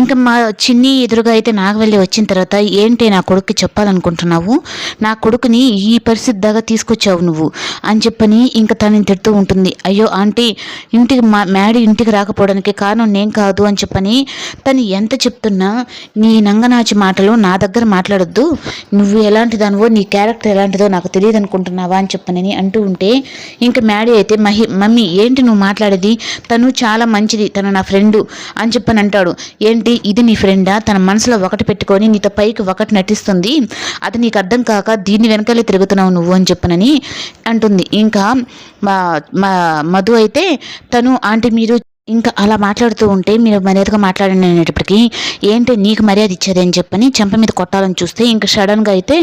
ఇంకా మా చిన్ని ఎదురుగా అయితే నాగవల్లి వచ్చిన తర్వాత ఏంటి నా కొడుకు చెప్పాలనుకుంటున్నావు? నా కొడుకుని ఈ పరిస్థితి దాకా తీసుకొచ్చావు నువ్వు అని చెప్పని ఇంకా తనని తిడుతూ ఉంటుంది. అయ్యో ఆంటీ ఇంటికి మా మ్యాడీ ఇంటికి రాకపోవడానికి కారణం నేను కాదు అని చెప్పని తను ఎంత చెప్తున్నా నీ నంగనాచి మాటలు నా దగ్గర మాట్లాడొద్దు. నువ్వు ఎలాంటి దానివో నీ క్యారెక్టర్ ఎలాంటిదో నాకు తెలియదు అనుకుంటున్నావా అని చెప్పని అంటూ ఉంటే ఇంకా మ్యాడీ అయితే మహి మమ్మీ ఏంటి నువ్వు మాట్లాడేది? తను చాలా మంచిది తను నా ఫ్రెండు అని చెప్పని అంటాడు. ఏంటి ఇది నీ ఫ్రెండా? తన మనసులో ఒకటి పెట్టుకొని నీతో పైకి ఒకటి నటిస్తుంది. అది నీకు అర్థం కాక దీన్ని వెనకాలే తిరుగుతున్నావు నువ్వు అని చెప్పనని అంటుంది. ఇంకా మా మా మధు అయితే తను ఆంటీ మీరు ఇంకా అలా మాట్లాడుతూ ఉంటే మీరు మర్యాదగా మాట్లాడండి ఏంటి నీకు మర్యాద ఇచ్చేది అని చెప్పని చెంప మీద కొట్టాలని చూస్తే ఇంకా సడన్గా అయితే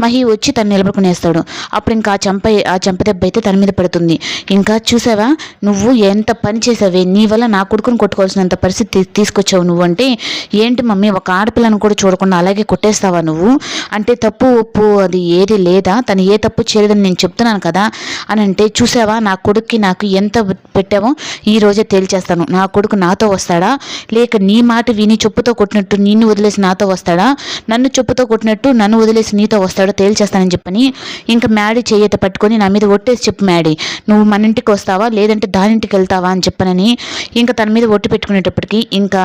మహి వచ్చి తను నిలబడుకునేస్తాడు. అప్పుడు ఇంకా ఆ చెంప ఆ చెంప దెబ్బ అయితే తన మీద పడుతుంది. ఇంకా చూసావా? నువ్వు ఎంత పని చేసావే? నీ వల్ల నా కొడుకుని కొట్టుకోవాల్సినంత పరిస్థితి తీసుకొచ్చావు నువ్వు అంటే ఏంటి మమ్మీ ఒక ఆడపిల్లను కూడా చూడకుండా అలాగే కొట్టేస్తావా నువ్వు? అంటే తప్పు ఒప్పు అది ఏది లేదా? తను ఏ తప్పు చేయలేదని నేను చెప్తున్నాను కదా? అని అంటే చూసావా? నా కొడుక్కి నాకు ఎంత పెట్టావో ఈ రోజే తేల్చేస్తాను నా కొడుకు నాతో వస్తాడా? లేక నీ మాట విని చెప్పుతో కొట్టినట్టు నిన్ను వదిలేసి నాతో వస్తాడా? నన్ను చెప్పుతో కొట్టినట్టు నన్ను వదిలేసి నీతో వస్తాడో తేల్చేస్తానని చెప్పని ఇంకా మ్యాడీ చేయత పట్టుకొని నా మీద ఒట్టేసి చెప్పు మ్యాడీ. నువ్వు మన ఇంటికి వస్తావా? లేదంటే దాని ఇంటికి వెళ్తావా? అని చెప్పనని ఇంకా తన మీద ఒట్టు పెట్టుకునేటప్పటికి ఇంకా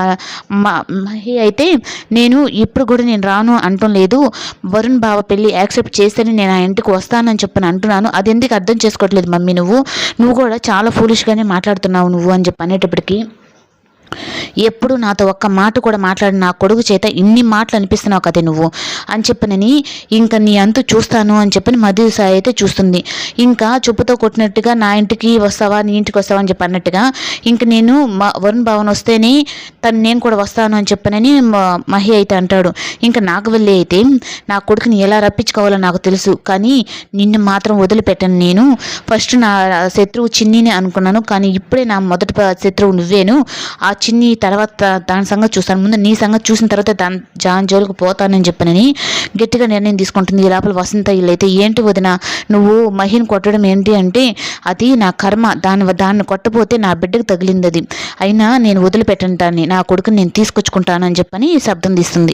మా మహి అయితే నేను ఇప్పుడు కూడా నేను రాను అంటం లేదు. వరుణ్ బావ పెళ్ళి యాక్సెప్ట్ చేస్తేనే నేను ఆ ఇంటికి వస్తానని చెప్పని అంటున్నాను. అది ఎందుకు అర్థం చేసుకోవట్లేదు మమ్మీ నువ్వు? నువ్వు కూడా చాలా ఫూలిష్గానే మాట్లాడుతున్నావు నువ్వు అని చెప్పి అనేటప్పటికి ఎప్పుడు నాతో ఒక్క మాట కూడా మాట్లాడి నా కొడుకు చేత ఇన్ని మాటలు అనిపిస్తున్నావు కదే నువ్వు. అని చెప్పనని ఇంకా నీ అంతు చూస్తాను అని చెప్పని మధు సాయి అయితే చూస్తుంది. ఇంకా చెప్పుతో కొట్టినట్టుగా నా ఇంటికి వస్తావా నీ ఇంటికి వస్తావా అని చెప్పి అన్నట్టుగా ఇంక నేను మా వరుణ్ భవన్ వస్తేనే తను నేను కూడా వస్తాను అని చెప్పనని మహి అయితే అంటాడు. ఇంకా నాకు వెళ్ళి అయితే నా కొడుకుని ఎలా రప్పించుకోవాలో నాకు తెలుసు. కానీ నిన్ను మాత్రం వదిలిపెట్టను నేను. ఫస్ట్ నా శత్రువు చిన్నిని అనుకున్నాను. కానీ ఇప్పుడే నా మొదటి శత్రువు నువ్వేను. ఆ చిన్ని తర్వాత దాని సంగతి చూస్తాను. ముందు నీ సంగతి చూసిన తర్వాత దాని జాన్ జోలికి పోతానని చెప్పనని గట్టిగా నిర్ణయం తీసుకుంటుంది. ఈ లోపల వసంత ఇల్లు అయితే ఏంటి వదిన నువ్వు మహిని కొట్టడం ఏంటి అంటే అది నా కర్మ. దాని దాన్ని కొట్టపోతే నా బిడ్డకు తగిలింది అది అయినా నేను వదిలిపెట్టను దాన్ని. నా కొడుకుని నేను తీసుకొచ్చుకుంటానని చెప్పని శబ్దం తీస్తుంది.